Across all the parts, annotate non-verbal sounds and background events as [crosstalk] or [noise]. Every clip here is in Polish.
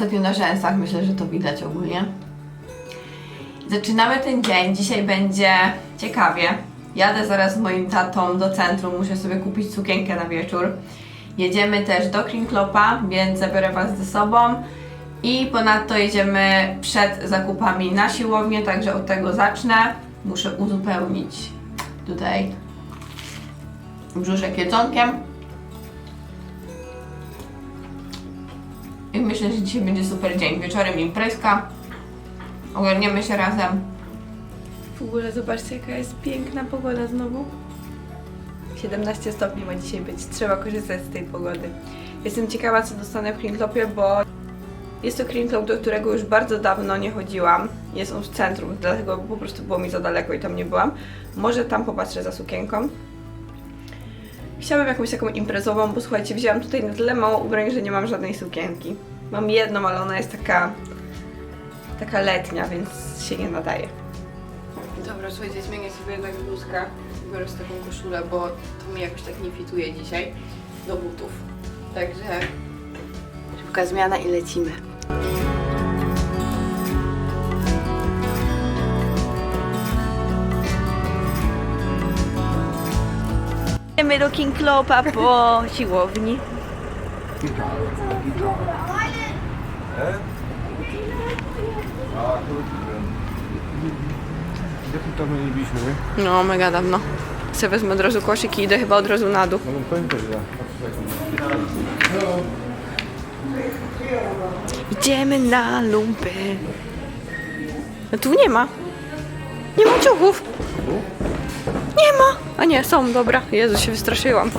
Ostatnio na rzęsach, myślę, że to widać ogólnie. Zaczynamy ten dzień. Dzisiaj będzie ciekawie. Jadę zaraz z moim tatą do centrum, muszę sobie kupić sukienkę na wieczór. Jedziemy też do Krinklopa, więc zabiorę Was ze sobą. I ponadto jedziemy przed zakupami na siłownię, także od tego zacznę. Muszę uzupełnić tutaj brzuszek jedzonkiem. I myślę, że dzisiaj będzie super dzień. Wieczorem imprezka. Ogarniemy się razem. W ogóle zobaczcie, jaka jest piękna pogoda znowu. 17 stopni ma dzisiaj być. Trzeba korzystać z tej pogody. Jestem ciekawa, co dostanę w Krinklopie, bo jest to Krinklop, do którego już bardzo dawno nie chodziłam. Jest on w centrum, dlatego po prostu było mi za daleko i tam nie byłam. Może tam popatrzę za sukienką. Chciałabym jakąś taką imprezową, bo słuchajcie, wzięłam tutaj na tyle mało ubrań, że nie mam żadnej sukienki. Mam jedną, ale ona jest taka taka letnia, więc się nie nadaje. Dobra, słuchajcie, zmienię sobie jednak bluzkę. Biorę z taką koszulę, bo to mi jakoś tak nie fituje dzisiaj do butów. Także szybka zmiana i lecimy. Idziemy do King Klopa po [laughs] siłowni. Jak tam nie byliśmy, nie? No, mega dawno. Chcę wezmę od razu koszyk i idę chyba od razu na dół. No no powiem też, ja. Idziemy na lumpy. No tu nie ma. Nie ma ciuchów. A nie, są, dobra. Jezu, się wystraszyłam.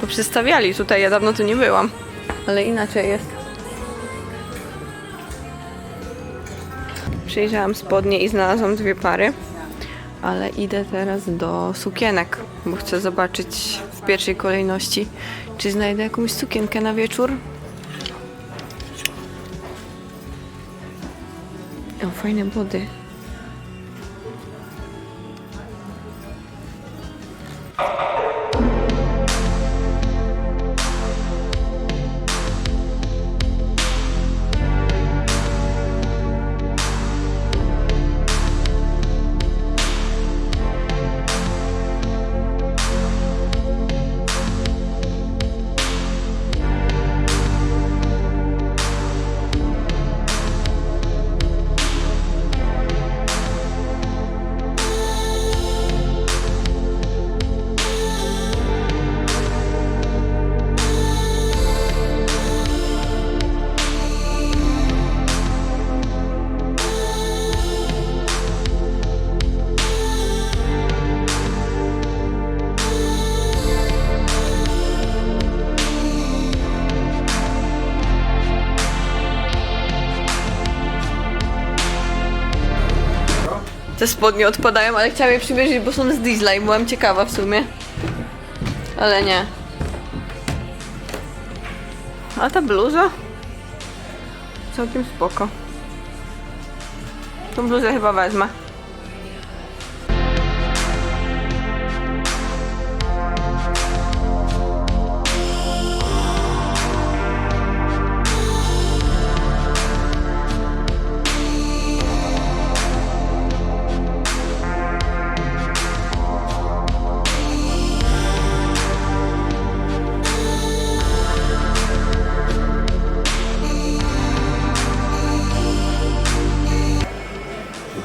Bo przestawiali tutaj, ja dawno tu nie byłam. Ale inaczej jest. Przejrzałam spodnie i znalazłam dwie pary. Ale idę teraz do sukienek, bo chcę zobaczyć w pierwszej kolejności, czy znajdę jakąś sukienkę na wieczór. O, fajne body. Te spodnie odpadają, ale chciałam je przymierzyć, bo są z diesla i byłam ciekawa w sumie. Ale nie. A ta bluza? Całkiem spoko. Tą bluzę chyba wezmę.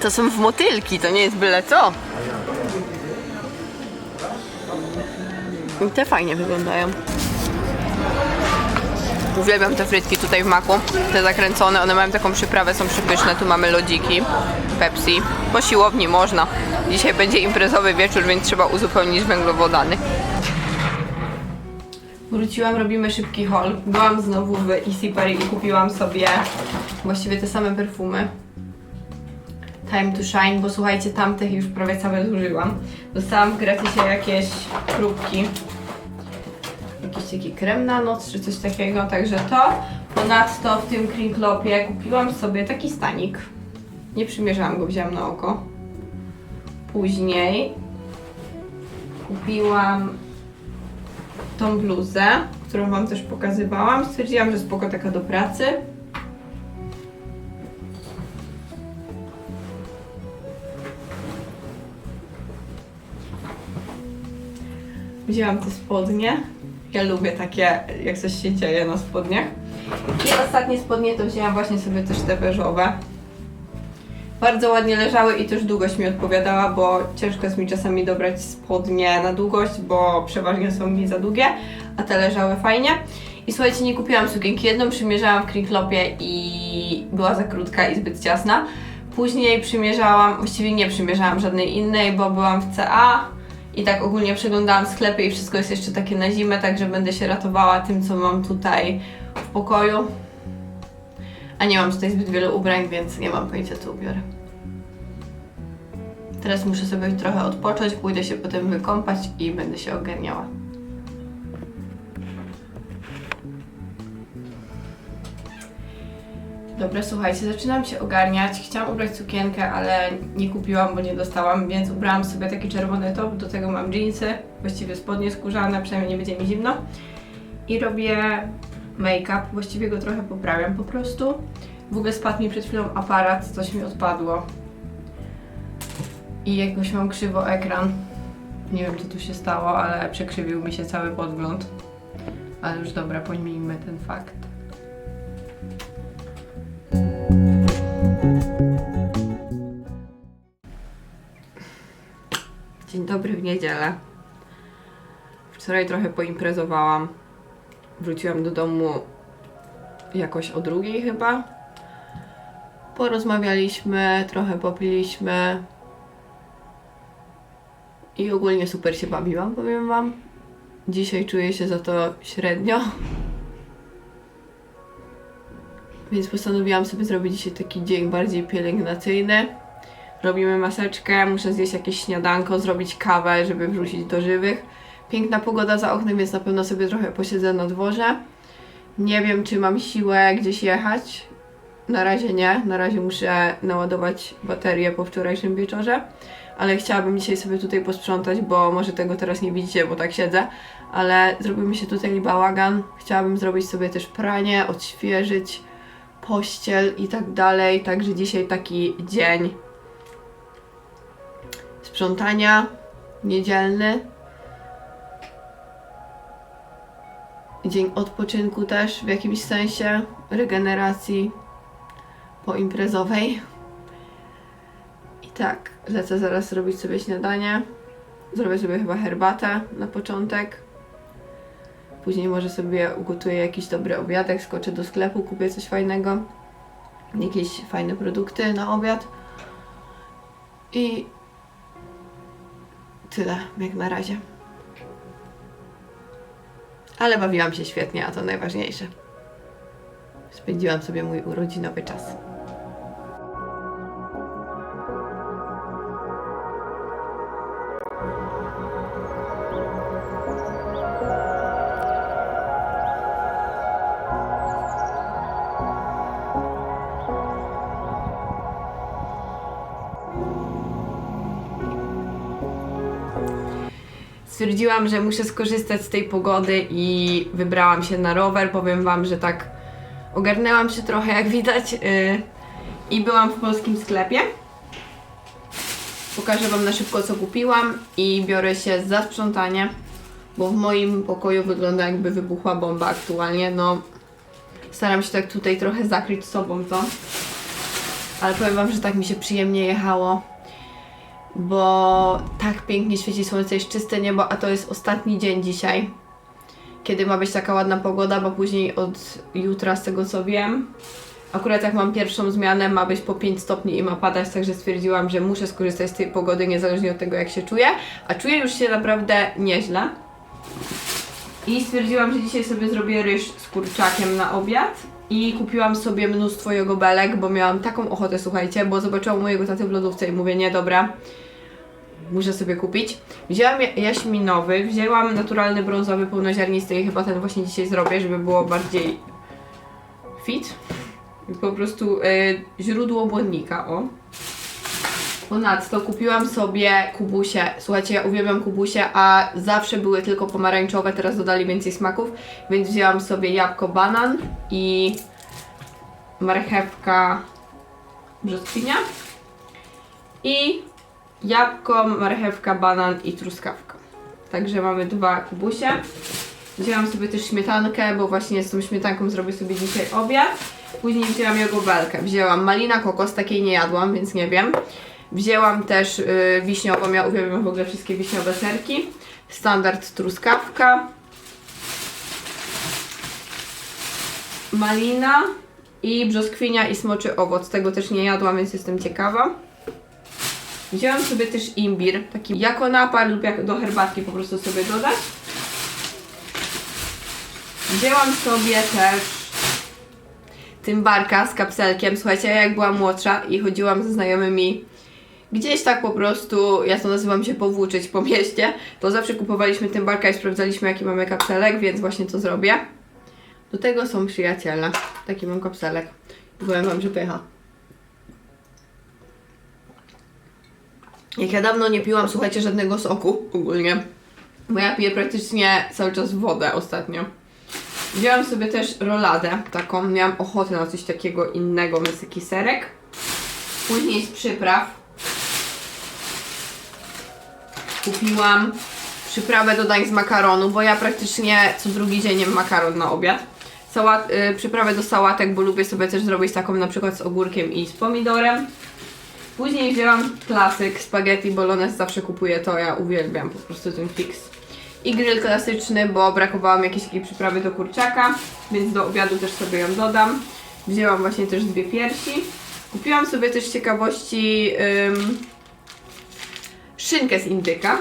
To są w motylki, to nie jest byle co. I te fajnie wyglądają. Uwielbiam te frytki tutaj w maku, te zakręcone, one mają taką przyprawę, są przypyszne, tu mamy lodziki, Pepsi, po siłowni można. Dzisiaj będzie imprezowy wieczór, więc trzeba uzupełnić węglowodany. Wróciłam, robimy szybki haul. Byłam znowu w Easy Perry i kupiłam sobie właściwie te same perfumy. Time to Shine, bo słuchajcie, tamtych już prawie całe zużyłam. Dostałam w gratisie jakieś próbki. Jakiś taki krem na noc, czy coś takiego, także to. Ponadto w tym Krinklopie kupiłam sobie taki stanik. Nie przymierzałam go, wzięłam na oko. Później kupiłam tą bluzę. którą Wam też pokazywałam. Stwierdziłam, że spoko taka do pracy. Wzięłam te spodnie. Ja lubię takie, jak coś się dzieje na spodniach. I ostatnie spodnie to wzięłam właśnie sobie też te beżowe. Bardzo ładnie leżały i też długość mi odpowiadała, bo ciężko jest mi czasami dobrać spodnie na długość, bo przeważnie są mi za długie, a te leżały fajnie. I słuchajcie, nie kupiłam sukienki. Jedną przymierzałam w Krinklopie i była za krótka i zbyt ciasna. Później przymierzałam, właściwie nie przymierzałam żadnej innej, bo byłam w CA i tak ogólnie przeglądałam sklepy i wszystko jest jeszcze takie na zimę, także będę się ratowała tym, co mam tutaj w pokoju. A nie mam tutaj zbyt wielu ubrań, więc nie mam pojęcia, co ubiorę. Teraz muszę sobie trochę odpocząć, pójdę się potem wykąpać i będę się ogarniała. Dobra, słuchajcie, zaczynam się ogarniać. Chciałam ubrać sukienkę, ale nie kupiłam, bo nie dostałam, więc ubrałam sobie taki czerwony top, do tego mam jeansy, właściwie spodnie skórzane, przynajmniej nie będzie mi zimno. I robię make-up, właściwie go trochę poprawiam po prostu. W ogóle spadł mi przed chwilą aparat, coś mi odpadło. I jakoś mam krzywo ekran. Nie wiem co tu się stało, ale przekrzywił mi się cały podgląd. Ale już dobra, pomijmy ten fakt. Dzień dobry w niedzielę. Wczoraj trochę poimprezowałam. Wróciłam do domu jakoś o drugiej chyba. Porozmawialiśmy, trochę popiliśmy. I ogólnie super się bawiłam, powiem Wam. Dzisiaj czuję się za to średnio. Więc postanowiłam sobie zrobić dzisiaj taki dzień bardziej pielęgnacyjny. Robimy maseczkę, muszę zjeść jakieś śniadanko, zrobić kawę, żeby wrócić do żywych. Piękna pogoda za oknem, więc na pewno sobie trochę posiedzę na dworze. Nie wiem, czy mam siłę gdzieś jechać. Na razie nie. Na razie muszę naładować baterię po wczorajszym wieczorze. Ale chciałabym dzisiaj sobie tutaj posprzątać, bo może tego teraz nie widzicie, bo tak siedzę. Ale zrobimy się tutaj bałagan. Chciałabym zrobić sobie też pranie, odświeżyć pościel i tak dalej. Także dzisiaj taki dzień sprzątania niedzielny. Dzień odpoczynku też w jakimś sensie, regeneracji poimprezowej. I tak, lecę zaraz zrobić sobie śniadanie. Zrobię sobie chyba herbatę na początek. Później może sobie ugotuję jakiś dobry obiadek, skoczę do sklepu, kupię coś fajnego. Jakieś fajne produkty na obiad. I tyle, jak na razie. Ale bawiłam się świetnie, a to najważniejsze. Spędziłam sobie mój urodzinowy czas. Stwierdziłam, że muszę skorzystać z tej pogody i wybrałam się na rower. Powiem Wam, że tak ogarnęłam się trochę, jak widać. Yy, I byłam w polskim sklepie. Pokażę Wam na szybko, co kupiłam i biorę się za sprzątanie, bo w moim pokoju wygląda jakby wybuchła bomba aktualnie. No, staram się tak tutaj trochę zakryć sobą to. Ale powiem Wam, że tak mi się przyjemnie jechało bo tak pięknie świeci słońce, jest czyste niebo, a to jest ostatni dzień dzisiaj, kiedy ma być taka ładna pogoda, bo później od jutra, z tego co wiem, akurat jak mam pierwszą zmianę, ma być po 5 stopni i ma padać, także stwierdziłam, że muszę skorzystać z tej pogody, niezależnie od tego jak się czuję, a czuję już się naprawdę nieźle. I stwierdziłam, że dzisiaj sobie zrobię ryż z kurczakiem na obiad. I kupiłam sobie mnóstwo jogobelek, bo miałam taką ochotę, słuchajcie, bo zobaczyłam mojego taty w lodówce i mówię, nie, dobra, muszę sobie kupić. Wzięłam ja- jaśminowy, wzięłam naturalny brązowy pełnoziarnisty i chyba ten właśnie dzisiaj zrobię, żeby było bardziej fit. Po prostu y, źródło błonnika, o. Ponadto kupiłam sobie kubusie. Słuchajcie, ja uwielbiam kubusie, a zawsze były tylko pomarańczowe, teraz dodali więcej smaków, więc wzięłam sobie jabłko banan i marchewka brzoskwinia i jabłko, marchewka, banan i truskawka. Także mamy dwa kubusie. Wzięłam sobie też śmietankę, bo właśnie z tą śmietanką zrobię sobie dzisiaj obiad. Później wzięłam jogobelkę. Wzięłam malina, kokos, takiej nie jadłam, więc nie wiem. Wzięłam też y, wiśniową, ja uwielbiam w ogóle wszystkie wiśniowe serki. Standard truskawka. Malina i brzoskwinia i smoczy owoc. Tego też nie jadłam, więc jestem ciekawa. Wzięłam sobie też imbir, taki jako napar lub jak do herbatki po prostu sobie dodać. Wzięłam sobie też tymbarka z kapselkiem. Słuchajcie, ja jak byłam młodsza i chodziłam ze znajomymi gdzieś tak po prostu, ja to nazywam się powłóczyć po mieście, to zawsze kupowaliśmy tymbarka i sprawdzaliśmy jaki mamy kapselek, więc właśnie to zrobię. Do tego są przyjaciele. Taki mam kapselek. Powiem wam, że pycha. Jak ja dawno nie piłam, słuchajcie, żadnego soku ogólnie. Bo ja piję praktycznie cały czas wodę ostatnio. Wzięłam sobie też roladę taką, miałam ochotę na coś takiego innego, więc taki serek. Później z przypraw kupiłam przyprawę do dań z makaronu, bo ja praktycznie co drugi dzień jem makaron na obiad. Sałat, y, przyprawę do sałatek, bo lubię sobie też zrobić taką na przykład z ogórkiem i z pomidorem. Później wzięłam klasyk spaghetti bolognese, zawsze kupuję to, ja uwielbiam po prostu ten fix. I grill klasyczny, bo brakowało mi jakiejś takiej przyprawy do kurczaka, więc do obiadu też sobie ją dodam. Wzięłam właśnie też dwie piersi. Kupiłam sobie też ciekawości szynkę z indyka.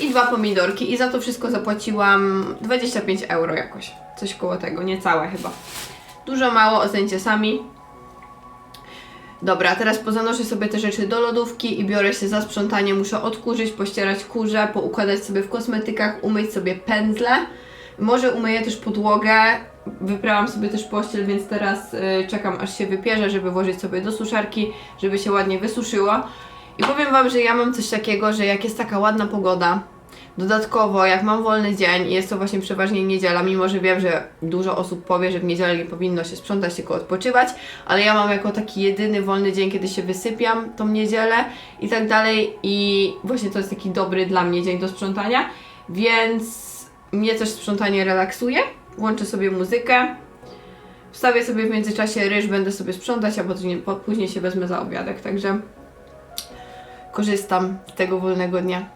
I dwa pomidorki i za to wszystko zapłaciłam 25 euro jakoś. Coś koło tego, niecałe chyba. Dużo, mało, ocencie sami. Dobra, teraz pozanoszę sobie te rzeczy do lodówki i biorę się za sprzątanie. Muszę odkurzyć, pościerać kurze, poukładać sobie w kosmetykach, umyć sobie pędzle. Może umyję też podłogę. Wyprałam sobie też pościel, więc teraz y, czekam aż się wypierze, żeby włożyć sobie do suszarki, żeby się ładnie wysuszyło. I powiem Wam, że ja mam coś takiego, że jak jest taka ładna pogoda, Dodatkowo, jak mam wolny dzień i jest to właśnie przeważnie niedziela, mimo że wiem, że dużo osób powie, że w niedzielę nie powinno się sprzątać, tylko odpoczywać, ale ja mam jako taki jedyny wolny dzień, kiedy się wysypiam tą niedzielę i tak dalej i właśnie to jest taki dobry dla mnie dzień do sprzątania, więc mnie też sprzątanie relaksuje, włączę sobie muzykę, wstawię sobie w międzyczasie ryż, będę sobie sprzątać, a później, później się wezmę za obiadek, także korzystam z tego wolnego dnia.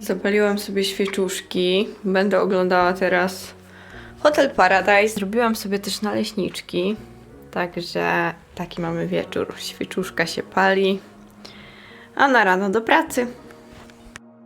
Zapaliłam sobie świeczuszki. Będę oglądała teraz Hotel Paradise. Zrobiłam sobie też naleśniczki. Także taki mamy wieczór. Świeczuszka się pali. A na rano do pracy.